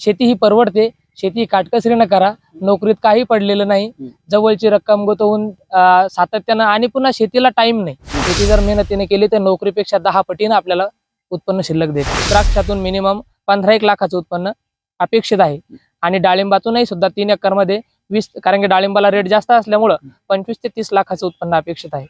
शेती ही परवडते. शेती काटकसरीनं करा. नोकरीत काही पडलेलं नाही. जवळची रक्कम गुंतवून सातत्यानं आणि पुन्हा शेतीला टाइम नाही. शेती जर मेहनतीने केली तर नोकरीपेक्षा दहा पटीनं आपल्याला उत्पन्न शिल्लक देते. द्राक्षातून मिनिमम पंधरा एक लाखाचं उत्पन्न अपेक्षित आहे. आणि डाळिंबातूनही सुद्धा तीन एकरमध्ये वीस कारण की डाळिंबाला रेट जास्त असल्यामुळं पंचवीस ते तीस लाखाचं उत्पन्न अपेक्षित आहे.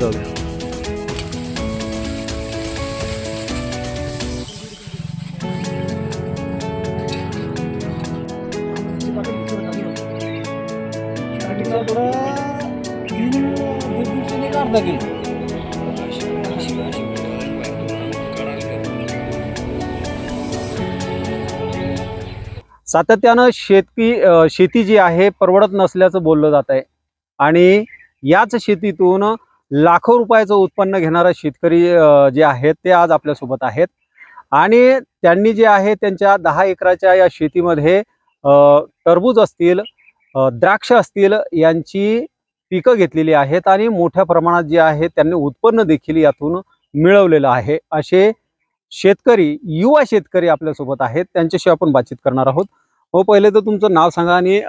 जाऊ द्या. सातत्यानं शेतकी शेती जी आहे परवडत नसल्याचं बोललं जात आहे. आणि याच शेतीतून लाखो रुपयाचं उत्पन्न घेणारा शेतकरी जे आहेत ते आज आपल्यासोबत आहेत. आणि त्यांनी जे आहे त्यांच्या दहा एकराच्या या शेतीमध्ये टरबूज असतील द्राक्ष असतील यांची पिकं घेतलेली आहेत आणि मोठ्या प्रमाणात जे आहे त्यांनी उत्पन्न देखील यातून मिळवलेलं आहे. असे शेतकरी युवा शेतकरी आपल्यासोबत आहेत. त्यांच्याशी आपण बातचीत करणार आहोत. हो पहिले तर तुमचं नाव सांगा आणि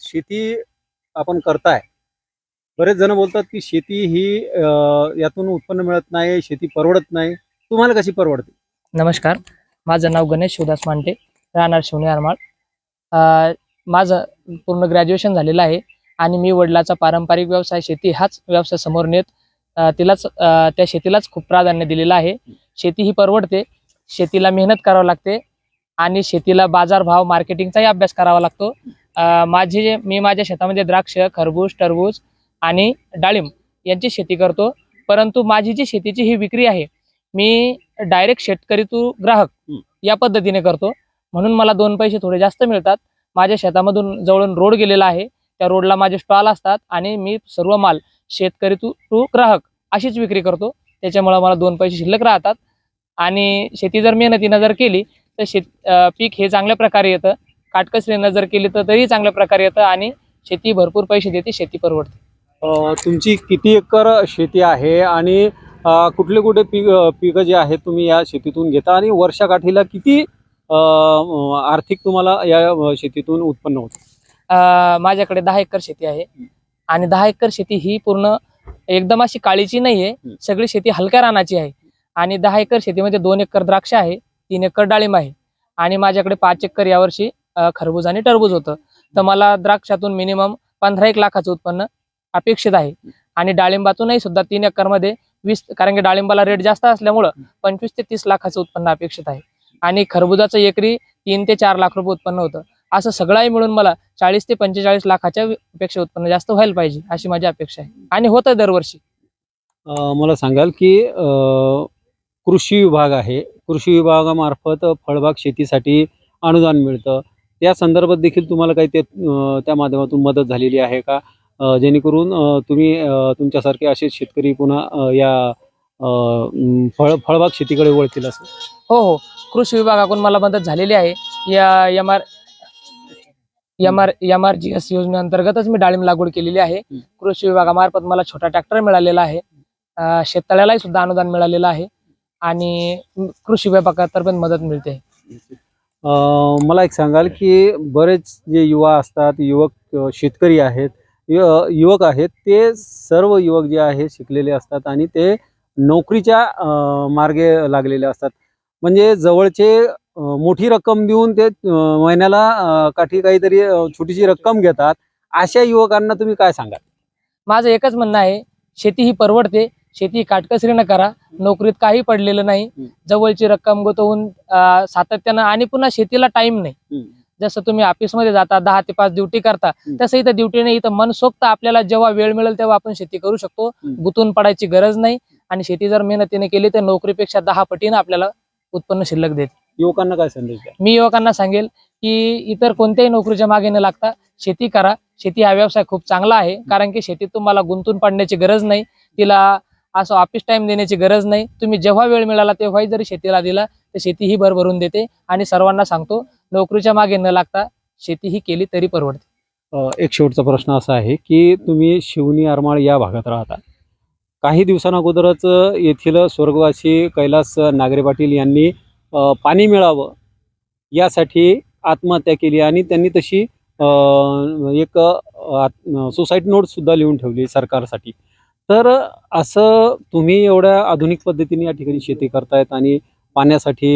शेती आपण करताय. बरेच जण बोलतात की शेती ही यातून उत्पन्न मिळत नाही शेती परवडत नाही. तुम्हाला कशी परवडते? नमस्कार. माझं नाव गणेश शिवदास मांडे राहणार शिवणे आरमाळ. माझं पूर्ण ग्रॅज्युएशन झालेलं आहे आणि मी वडिलाचा पारंपरिक व्यवसाय शेती हाच व्यवसाय समोर नेत तिलाच त्या शेतीलाच खूप प्राधान्य दिलेलं आहे. शेती ही परवडते. शेतीला मेहनत करावं लागते आणि शेतीला बाजारभाव मार्केटिंगचाही अभ्यास करावा लागतो. माझे जे मी माझ्या शेतामध्ये द्राक्ष खरबूज टरबूज आणि डाळिंब यांची शेती करतो. परंतु माझी जी शेतीची ही विक्री आहे मी डायरेक्ट शेतकरी टू ग्राहक. या पद्धतीने करतो. म्हणून मला दोन पैसे थोडे जास्त मिळतात. माझ्या शेतामधून जवळून रोड गेलेला आहे. त्या रोडला माझे स्टॉल असतात आणि मी सर्व माल शेतकरी टू टू ग्राहक अशीच विक्री करतो. त्याच्यामुळे मला दोन पैसे शिल्लक राहतात. आणि शेती जर मेहनतीनं जर केली तर शेत पीक हे चांगल्या प्रकारे येतं. काटकसरीनं जर केली तर तरी चांगल्या प्रकारे येतं आणि शेती भरपूर पैसे देते शेती परवडते. तुमची किती एकर शेती आहे आणि कुठले कुठले पीक पिकं जे आहेत तुम्ही या शेतीतून घेता आणि वर्षाकाठीला किती आर्थिक तुम्हाला या शेतीतून उत्पन्न होतं? माझ्याकडे दहा एकर शेती आहे. आणि दहा एकर शेती ही पूर्ण एकदम अशी काळीची नाहीये. हम्म. सगळी शेती हलक्या रानाची आहे. आणि दहा एकर शेतीमध्ये दोन एकर द्राक्ष आहे तीन एकर डाळिंब आहे. आणि माझ्याकडे पाच एकर यावर्षी खरबूज आणि टरबूज होतं. तर मला द्राक्षातून मिनिमम पंधरा एक लाखाचं उत्पन्न अपेक्षित आहे. आणि डाळिंबातूनही सुद्धा तीन एकरमध्ये वीस कारण की डाळिंबाला रेट जास्त असल्यामुळं पंचवीस ते तीस लाखाचं उत्पन्न अपेक्षित आहे. आणि खरबुजाचं एकरी तीन ते चार लाख रुपये उत्पन्न होतं. असं सगळंही मिळून मला चाळीस ते पंचेचाळीस लाखाच्या पेक्षा उत्पन्न जास्त व्हायला पाहिजे अशी माझी अपेक्षा आहे. आणि होतं दरवर्षी. मला सांगाल की अ, कृषी विभाग आहे. कृषी विभागामार्फत फळबाग शेतीसाठी अनुदान मिळतं. त्या संदर्भात देखील तुम्हाला काही ते त्या माध्यमातून मदत झालेली आहे का? जेणेकरून तुम्ही तुमच्यासारखे असे शेतकरी पुन्हा या फळ फळबाग शेतीकडे वळतील असं. हो हो. कृषी विभागाकडून मला मदत झालेली आहे. या M R M R M R G S योजनेअंतर्गतच मी डाळिंब लागवड केलेली आहे. कृषी विभागामार्फत मला छोटा ट्रॅक्टर मिळालेला आहे. शेततळ्यालाही सुद्धा अनुदान मिळालेलं आहे. आणि कृषी विभागातर्फे मदत मिळते. मला एक सांगाल की बरेच जे युवा असतात युवक शेतकरी आहेत युवक आहेत ते सर्व युवक जे आहे शिकलेले असतात आणि ते नोकरीच्या मार्गे लागलेले असतात. म्हणजे जवळचे मोठी रक्कम देऊन ते महिन्याला काठी काहीतरी छोटीशी रक्कम घेतात. अशा युवकांना तुम्ही काय सांगाल? माझं एकच म्हणणं आहे शेती ही परवडते. शेती काटकसरीनं करा. नोकरीत काही पडलेलं नाही. जवळची रक्कम गुंतवून सातत्यानं आणि पुन्हा शेतीला टाइम नाही. जसं तुम्ही ऑफिसमध्ये जाता दहा ते पाच ड्युटी करता. तसं इथं ड्युटी नाही इथं मनसोक्त आपल्याला जेव्हा वेळ मिळेल तेव्हा आपण शेती करू शकतो. गुंतून पडायची गरज नाही. आणि शेती जर मेहनतीने केली तर नोकरीपेक्षा दहा पटीनं आपल्याला उत्पन्न शिल्लक देते. युवकांना काय संदेश द्या? मी युवकांना सांगेल की इतर कोणत्याही नोकरीच्या मागे न लागता शेती करा. शेती हा व्यवसाय खूप चांगला आहे. कारण की शेतीत तुम्हाला गुंतून पडण्याची गरज नाही. तिला असं ऑफिस टाइम देण्याची गरज नाही. तुम्ही जेव्हा वेळ मिळाला तेव्हाही जरी शेतीला दिला तर शेती ही भरभरून देते. आणि सर्वांना सांगतो नोकरीच्या मागे न लागता शेती ही केली तरी परवडते. एक शेवटचा प्रश्न असा आहे की तुम्ही शिवनी आरमाळ या भागात राहता. काही दिवसांअगोदरच येथील स्वर्गवासी कैलास नागरे पाटील यांनी पाणी मिळावं यासाठी आत्महत्या केली आणि त्यांनी तशी एक एक सुसाईड नोट सुद्धा लिहून ठेवली सरकारसाठी. तर असं तुम्ही एवढ्या आधुनिक पद्धतीने या ठिकाणी शेती करतायत आणि पाण्यासाठी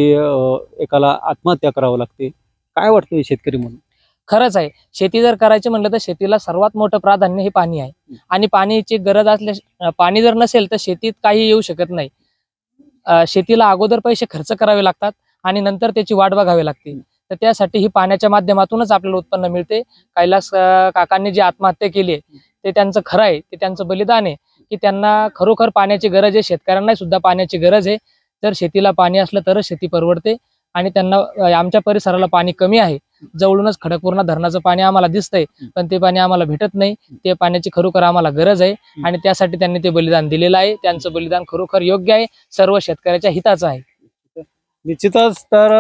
एकाला आत्महत्या करावं लागते. काय वाटतं शेतकरी म्हणून? खरंच आहे. शेती जर करायची म्हणलं तर शेतीला सर्वात मोठं प्राधान्य हे पाणी आहे. आणि पाण्याची गरज असल्या पाणी जर नसेल तर शेतीत काही येऊ शकत नाही. शेतीला अगोदर पैसे खर्च करावे लागतात आणि नंतर त्याची वाट बघावी लागते. तर त्यासाठी ही पाण्याच्या माध्यमातूनच आपल्याला उत्पन्न मिळते. कैलास काकांनी जी आत्महत्या केली आहे ते त्यांचं खरं आहे ते त्यांचं बलिदान आहे की त्यांना खरोखर पाण्याची गरज आहे. शेतकऱ्यांना सुद्धा पाण्याची गरज आहे. जर शेतीला पाणी असलं तरच शेती परवडते आणि त्यांना आमच्या परिसराला पाणी कमी आहे. जवळूनच खडकपूर्णा धरणाचं पाणी आम्हाला दिसतंय पण ते पाणी आम्हाला भेटत नाही. ते पाण्याची खरोखर आम्हाला गरज आहे आणि त्यासाठी त्यांनी ते बलिदान दिलेलं आहे. त्यांचं बलिदान खरोखर योग्य आहे. सर्व शेतकऱ्याच्या हिताचं आहे. निश्चितच तर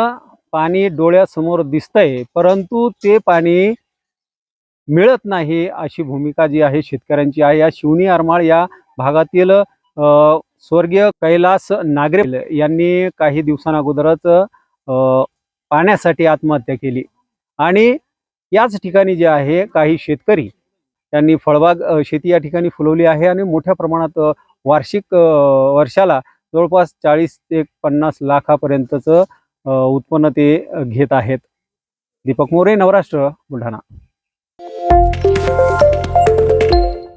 पाणी डोळ्यासमोर दिसतंय परंतु ते पाणी मिळत नाही अशी भूमिका जी आहे शेतकऱ्यांची आहे. या शिवनी आरमाळ या भागातील अ, स्वर्गीय कैलास नागरे यांनी काही दिवसांअगोदरच अ, पाण्यासाठी आत्महत्या केली. आणि याच ठिकाणी जे आहे काही शेतकरी त्यांनी फळबाग शेती या ठिकाणी फुलवली आहे आणि मोठ्या प्रमाणात वार्षिक वर्षाला जवळपास चाळीस ते पन्नास लाखापर्यंतचं अ, उत्पन्न ते घेत आहेत. दीपक मोरे नवराष्ट्र बुलढाणा.